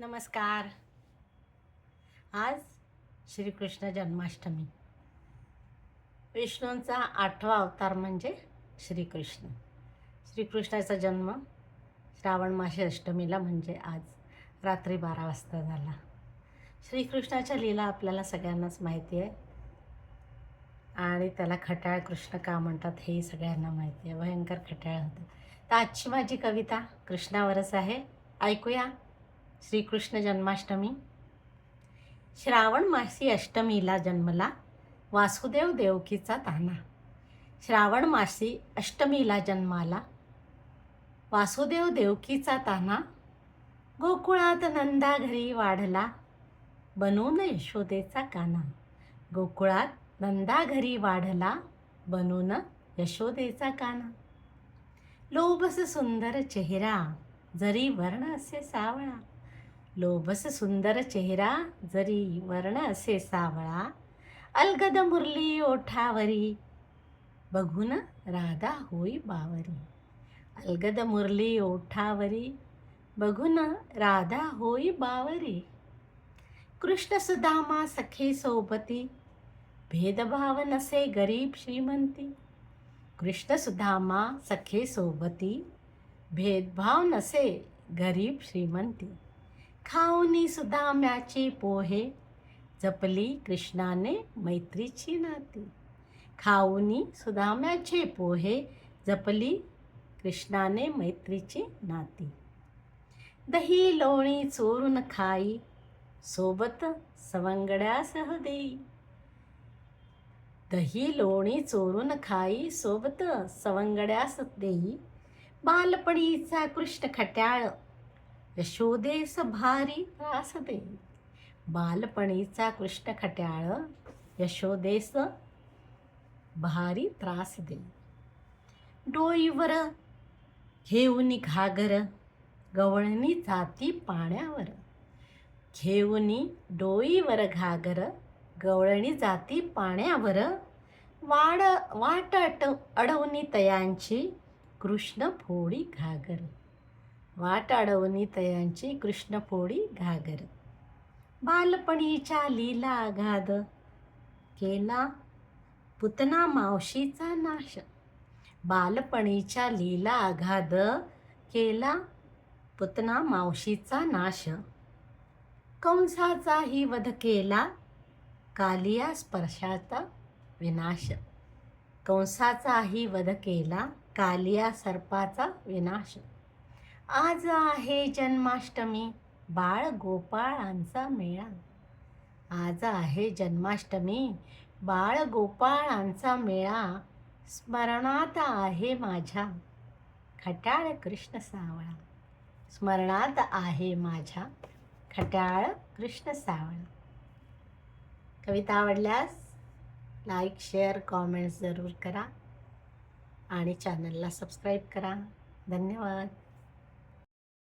नमस्कार. आज श्रीकृष्ण जन्माष्टमी. विष्णूंचा आठवा अवतार म्हणजे श्रीकृष्ण. श्रीकृष्णाचा जन्म श्रावण मासे अष्टमीला म्हणजे आज रात्री बारा वाजता झाला. श्रीकृष्णाच्या लीला आपल्याला सगळ्यांनाच माहिती आहे. आणि त्याला खटाळ कृष्ण का म्हणतात हेही सगळ्यांना माहिती आहे. भयंकर खटाळ होतं. तर आजची माझी कविता कृष्णावरच आहे. ऐकूया. श्रीकृष्ण जन्माष्टमी. श्रावण मासी अष्टमीला जन्मला वासुदेव देवकीचा ताना. श्रावण मासी अष्टमीला जन्माला वासुदेव देवकीचा ताना. गोकुळात नंदा घरी वाढला बनून यशोदेचा काना. गोकुळात नंदा घरी वाढला बनून यशोदेचा काना. लोभस सुंदर चेहरा जरी वर्ण असे सावळा लोभस सुंदर चेहरा जरी वर्ण असे सावळा अलगद मुरली ओठावरी. बघून राधा होई बावरी. अलगद मुरली ओठावरी बघून राधा होई बावरी. कृष्ण सुदामा सखे सोबती भेदभाव नसे गरीब श्रीमंती. कृष्ण सुदामा सखे सोबती भेदभाव नसे गरीब श्रीमंती. खाऊनी सुदाम्याचे पोहे. जपली कृष्णाने मैत्रीची नाती. खाऊनी सुदाम्याचे पोहे. जपली कृष्णाने मैत्रीची नाती. दही लोणी चोरून खाई. सोबत सवंगड्यासह देई. दही लोणी चोरून खाई. सोबत सवंगड्यास देई. बालपणीचा कृष्ण खट्याळ. यशोदेस भारी त्रास दे बालपणीचा कृष्ण खट्याळ यशोदेस भारी त्रास दे. डोईवर घेऊन घागर गवळणी जाती पाण्यावर. घेऊनी डोईवर घागर गवळणी जाती पाण्यावर. वाड वाट अट अडवणी तयांची कृष्ण फोडी घागर. वाट अडवणी तयांची कृष्णफोडी घागर. बालपणीच्या लीला आघाद केला पुतना मावशीचा नाश. बालपणीच्या लीला अगाध केला पुतना मावशीचा नाश. कंसाचाही वध केला. कालिया स्पर्शाचा विनाश. कंसाचाही वध केला. कालिया सर्पाचा विनाश. आज आहे जन्माष्टमी. बाळ गोपाळांचा मेळा. आज आहे जन्माष्टमी. बाळ गोपाळांचा मेळा स्मरणात आहे माझ्या. खट्याळ कृष्ण सावळा. स्मरणात आहे माझ्या. खट्याळ कृष्ण सावळा. कविता आवडल्यास लाईक शेअर कॉमेंट्स जरूर करा. आणि चॅनलला सबस्क्राईब करा. धन्यवाद.